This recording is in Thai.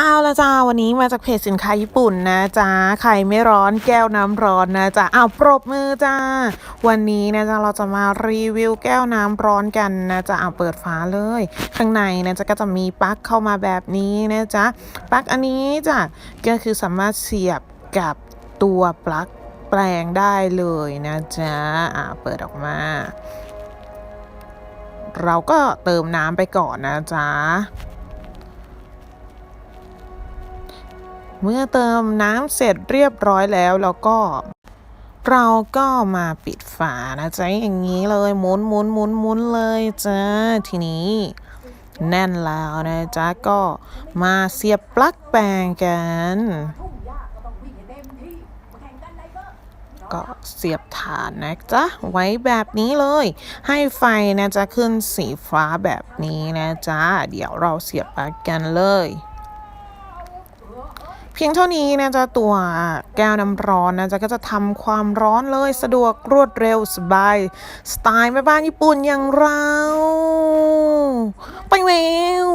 เอาละจ้าวันนี้มาจากเพจสินค้าญี่ปุ่นนะจ้าไข่ไม่ร้อนแก้วน้ำร้อนนะจ้าเอาปรบมือจ้า วันนี้นะจ้าเราจะมารีวิวแก้วน้ำร้อนกันนะจ้าเอาเปิดฝาเลย ข้างในนะจ๊ะก็จะมีปลั๊กเข้ามาแบบนี้นะจ๊ะปลั๊กอันนี้จ้ะก็คือสามารถเสียบกับตัวปลั๊กแปลงได้เลยนะจ๊ะอ่าเปิดออกมา เราก็เติมน้ำไปก่อนนะจ๊ะ เมื่อเติมน้ำเสร็จเรียบร้อยแล้วแล้วก็ เราก็มาปิดฝานะจ๊ะอย่างนี้เลยหมุนหมุนหมุนหมุนเลยจ้าทีนี้แน่นแล้วนะจ๊ะก็มาเสียบปลั๊กแปลงกัน ก็เสียบฐานนะจ๊ะไว้แบบนี้เลย ให้ไฟนะจ๊ะขึ้นสีฟ้าแบบนี้นะจ๊ะเดี๋ยวเราเสียบปลั๊กกันเลย พียงเท่านี้นะจ๊ะตัวแก้วน้ำร้อนนะจ๊ะก็จะทำความร้อนเลยสะดวกรวดเร็วสบาย สไตล์แม่บ้านญี่ปุ่นอย่างเรา ไปเวว